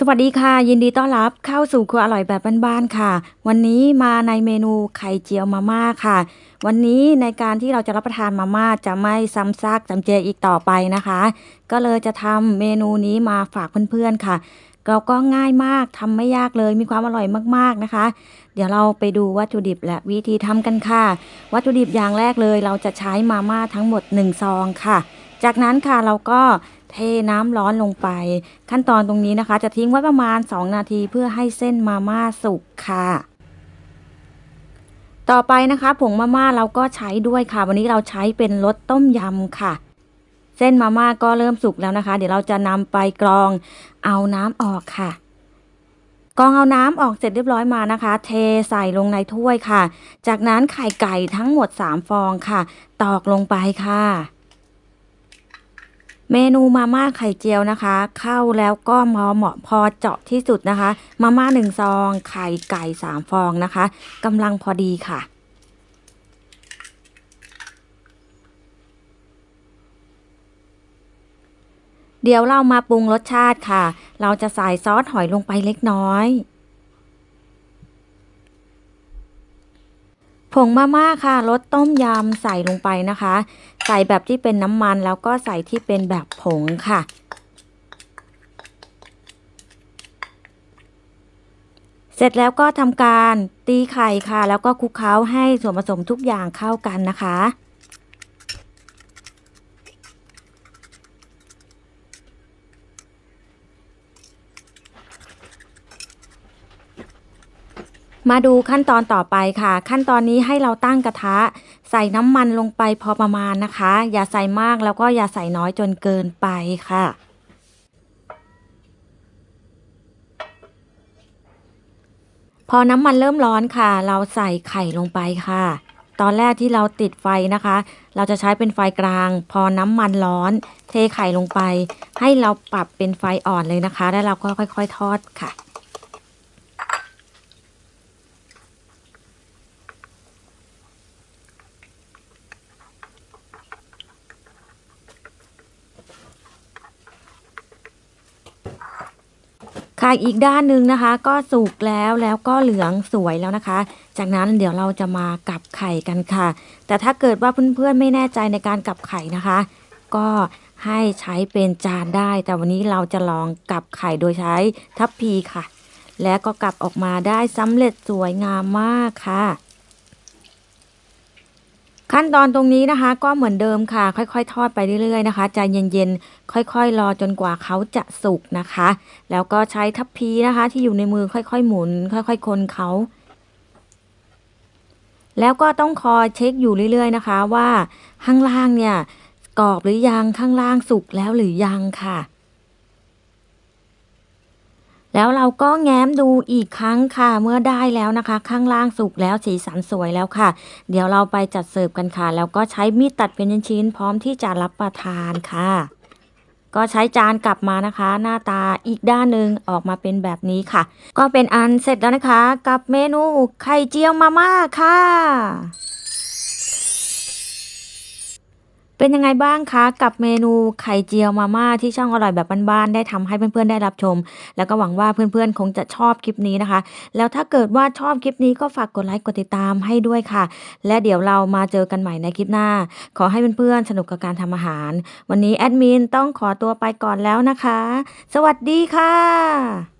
สวัสดีค่ะ ยินดีต้อนรับเข้าสู่ครัวอร่อยแบบบ้านๆค่ะ วันนี้มาในเมนูไข่เจียวมาม่าค่ะ วันนี้ในการที่เราจะรับประทานมาม่าจะไม่ซ้ำซากจำเจอีกต่อไปนะคะ ก็เลยจะทำเมนูนี้มาฝากเพื่อนๆค่ะเราก็ง่ายมากทำไม่ยากเลยมีความอร่อยมากๆนะคะ เดี๋ยวเราไปดูวัตถุดิบและวิธีทำกันค่ะ วัตถุดิบอย่างแรกเลย เราจะใช้มาม่าทั้งหมด 1 ซองค่ะ จากนั้นค่ะเราก็ เทน้ำร้อนลงไป ขั้นตอนตรงนี้นะคะ จะทิ้งไว้ประมาณ 2 นาทีเพื่อให้เส้นมาม่าสุกค่ะ ต่อไปนะคะผงมาม่าเราก็ใช้ด้วยค่ะ วันนี้เราใช้เป็นรสต้มยำค่ะ เส้นมาม่าก็เริ่มสุกแล้วนะคะ เดี๋ยวเราจะนำไปกรองเอาน้ำออกค่ะกรองเอาน้ำออกเสร็จเรียบร้อยมานะคะ เทใส่ลงในถ้วยค่ะ จากนั้นไข่ไก่ทั้งหมด 3 ฟองค่ะ ตอกลงไปค่ะ เมนูมาม่าไข่เจียวนะคะ เข้าแล้วก็พอเหมาะพอเจาะที่สุดนะคะ มาม่าหนึ่งซอง ไข่ไก่สามฟองนะคะกำลังพอดีค่ะ เดี๋ยวเรามาปรุงรสชาติค่ะ เราจะใส่ซอสหอยลงไปเล็กน้อยผงมาม่าค่ะรสต้มยำใส่ลงไปนะคะ ใส่แบบที่เป็นน้ำมันแล้วก็ใส่ที่เป็นแบบผงค่ะ เสร็จแล้วก็ทำการตีไข่ค่ะ แล้วก็คลุกเคล้าให้ส่วนผสมทุกอย่างเข้ากันนะคะมาดูขั้นตอนต่อไปค่ะ ขั้นตอนนี้ให้เราตั้งกระทะ ใส่น้ำมันลงไปพอประมาณนะคะ อย่าใส่มากแล้วก็อย่าใส่น้อยจนเกินไปค่ะ พอน้ำมันเริ่มร้อนค่ะ เราใส่ไข่ลงไปค่ะ ตอนแรกที่เราติดไฟนะคะ เราจะใช้เป็นไฟกลาง พอน้ำมันร้อน เทไข่ลงไป ให้เราปรับเป็นไฟอ่อนเลยนะคะ แล้วเราก็ค่อย ๆ ทอดค่ะ ค่ะอีกด้านหนึ่งนะคะ ก็สุกแล้วแล้วก็เหลืองสวยแล้วนะคะ จากนั้นเดี๋ยวเราจะมากลับไข่กันค่ะ แต่ถ้าเกิดว่าเพื่อนๆไม่แน่ใจในการกลับไข่นะคะ ก็ให้ใช้เป็นจานได้ แต่วันนี้เราจะลองกลับไข่โดยใช้ทัพพีค่ะ และก็กลับออกมาได้สำเร็จสวยงามมากค่ะ ขั้นตอนตรงนี้นะคะ ก็เหมือนเดิมค่ะ ค่อยๆ ทอดไปเรื่อยๆนะคะใจเย็นๆค่อยๆ รอจนกว่าเขาจะสุกนะคะ แล้วก็ใช้ทัพพีนะคะ ที่อยู่ในมือค่อยๆ หมุน ค่อยๆ คนเขา แล้วก็ต้องคอยเช็คอยู่เรื่อยๆนะคะ ว่าข้างล่างเนี่ยกรอบหรือยังข้างล่างสุกแล้วหรือยังค่ะ แล้วเราก็แง้มดูอีกครั้งค่ะ เมื่อได้แล้วนะคะ ข้างล่างสุกแล้วสีสันสวยแล้วค่ะ เดี๋ยวเราไปจัดเสิร์ฟกันค่ะ แล้วก็ใช้มีดตัดเป็นชิ้นๆพร้อมที่จะรับประทานค่ะ ก็ใช้จานกลับมานะคะ หน้าตาอีกด้านหนึ่งออกมาเป็นแบบนี้ค่ะ ก็เป็นอันเสร็จแล้วนะคะ กับเมนูไข่เจียวมาม่าค่ะ เป็นยังไงบ้างคะกับเมนูไข่เจียวมาม่าที่ช่องอร่อยแบบบ้านๆได้ทำให้เพื่อนๆได้รับชม แล้วก็หวังว่าเพื่อนๆคงจะชอบคลิปนี้นะคะ แล้วถ้าเกิดว่าชอบคลิปนี้ก็ฝากกดไลค์กดติดตามให้ด้วยค่ะ และเดี๋ยวเรามาเจอกันใหม่ในคลิปหน้า ขอให้เพื่อนๆสนุกกับการทำอาหาร วันนี้แอดมินต้องขอตัวไปก่อนแล้วนะคะ สวัสดีค่ะ